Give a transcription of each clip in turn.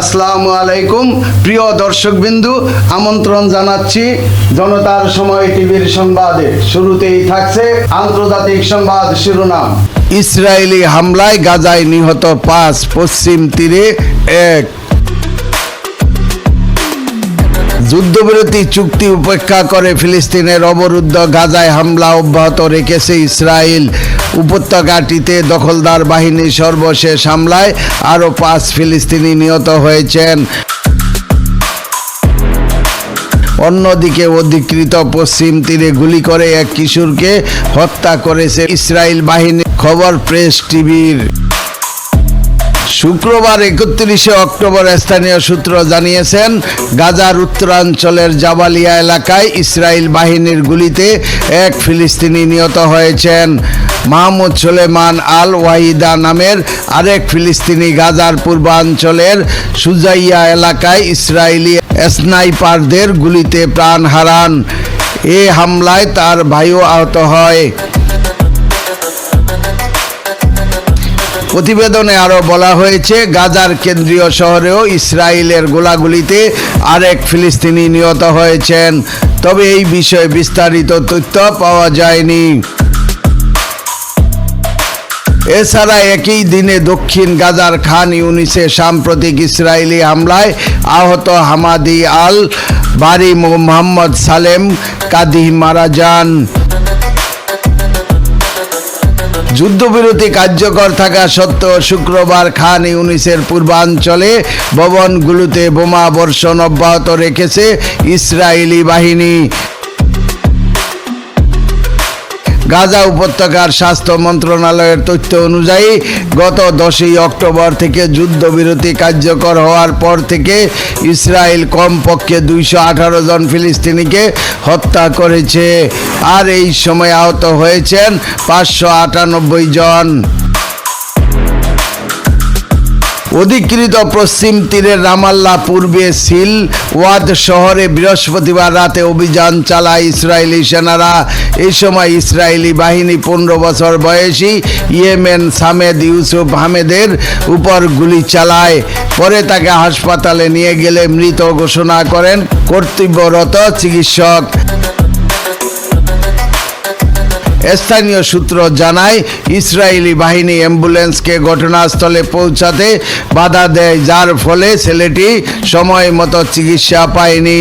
আসসালামু আলাইকুম। প্রিয় দর্শকবিন্দু, আমন্ত্রণ জানাচ্ছি জনতার সময় টিভির সংবাদে। শুরুতেই থাকছে আন্তর্জাতিক সংবাদ শিরোনাম। ইসরায়েলি হামলায় গাজায় নিহত পাঁচ পশ্চিম তীরে এক যুদ্ধবিরতি চুক্তি উপেক্ষা করে ফিলিস্তিনের অবরুদ্ধ গাজায় হামলা অব্যাহত রেখেছে ইসরায়েল। উপত্যকাটিতে দখলদার বাহিনীর সর্বশেষ হামলায় আরও পাঁচ ফিলিস্তিনি নিহত হয়েছেন। অন্যদিকে অধিকৃত পশ্চিম তীরে গুলি করে এক কিশোরকে হত্যা করেছে ইসরায়েল বাহিনী। খবর প্রেস টিভির। শুক্রবার একত্রিশে অক্টোবর স্থানীয় সূত্র জানিয়েছেন, গাজার উত্তরাঞ্চলের জাবালিয়া এলাকায় ইসরায়েল বাহিনীর গুলিতে এক ফিলিস্তিনি নিহত হয়েছেন। মাহমুদ সুলেমান আল ওয়াহিদা নামের আরেক ফিলিস্তিনি গাজার পূর্বাঞ্চলের সুজাইয়া এলাকায় ইসরায়েলি স্নাইপারদের গুলিতে প্রাণ হারান। এ হামলায় তার ভাইও আহত হয়। প্রতিবেদনে আরও বলা হয়েছে, গাজার কেন্দ্রীয় শহরেও ইসরায়েলের গোলাগুলিতে আরেক ফিলিস্তিনি নিহত হয়েছেন। তবে এই বিষয়ে বিস্তারিত তথ্য পাওয়া যায়নি। এছাড়া একই দিনে দক্ষিণ গাজার খান ইউনিসে সাম্প্রতিক ইসরায়েলি হামলায় আহত হামাদি আল বারি মোহাম্মদ সালেম কাদি মারা যান। যুদ্ধবিরতি কার্যকর থাকা সত্ত্বেও শুক্রবার খান ইউনিসের পূর্বাঞ্চলে ভবনগুলোতে বোমা বর্ষণ অব্যাহত রেখেছে ইসরায়েলি বাহিনী। গাজা উপত্যকার স্বাস্থ্য মন্ত্রণালয়ের তথ্য অনুযায়ী, গত দশই অক্টোবর থেকে যুদ্ধবিরতি কার্যকর হওয়ার পর থেকে ইসরায়েল কমপক্ষে দুইশো আঠারো জন ফিলিস্তিনিকে হত্যা করেছে। আর এই সময় আহত হয়েছেন পাঁচশো আটানব্বই জন। অধিকৃত পশ্চিম তীরে রামাল্লা পূর্বে সিল ওয়াদ শহরে বৃহস্পতিবার রাতে অভিযান চালায় ইসরায়েলি সেনারা। এই সময় ইসরায়েলি বাহিনী পনেরো বছর বয়সী ইয়েমেন সামেদ ইউসুফ হামেদের উপর গুলি চালায়। পরে তাকে হাসপাতালে নিয়ে গেলে মৃত ঘোষণা করেন কর্তব্যরত চিকিৎসক। স্থানীয় সূত্র জানায়, ইসরায়েলি বাহিনী অ্যাম্বুলেন্সকে ঘটনাস্থলে পৌঁছাতে বাধা দেয়, যার ফলে ছেলেটি সময় মতো চিকিৎসা পায়নি।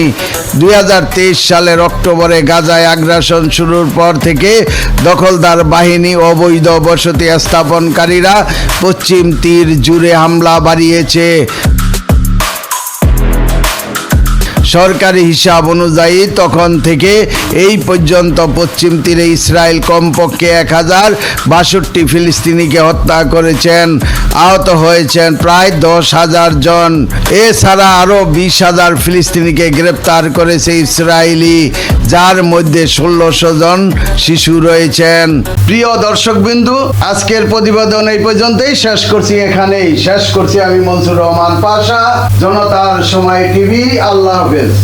দু হাজার তেইশ সালের অক্টোবরে গাজায় আগ্রাসন শুরুর পর থেকে দখলদার বাহিনী অবৈধ বসতি স্থাপনকারীরা পশ্চিম তীর জুড়ে হামলা বাড়িয়েছে। সরকারি হিসাব অনুযায়ী তখন থেকে এই পর্যন্ত পশ্চিম তীরে ইসরায়েল কমপক্ষে এক হাজার বাষট্টি ফিলিস্তিনিকে হত্যা করেছেন, আহত হয়েছেন প্রায় দশ হাজার জন। এছাড়া আরও বিশ হাজার ফিলিস্তিনিকে গ্রেপ্তার করেছে ইসরায়েলি, যার মধ্যে ষোলোশো জন শিশু রয়েছেন। প্রিয় দর্শকবিন্দু, আজকের প্রতিবেদন এই পর্যন্তই। শেষ করছি এখানেই। শেষ করছি আমি মনসুর রহমান পাশা, জনতার সময় টিভি। আল্লাহ হাফেজ। is.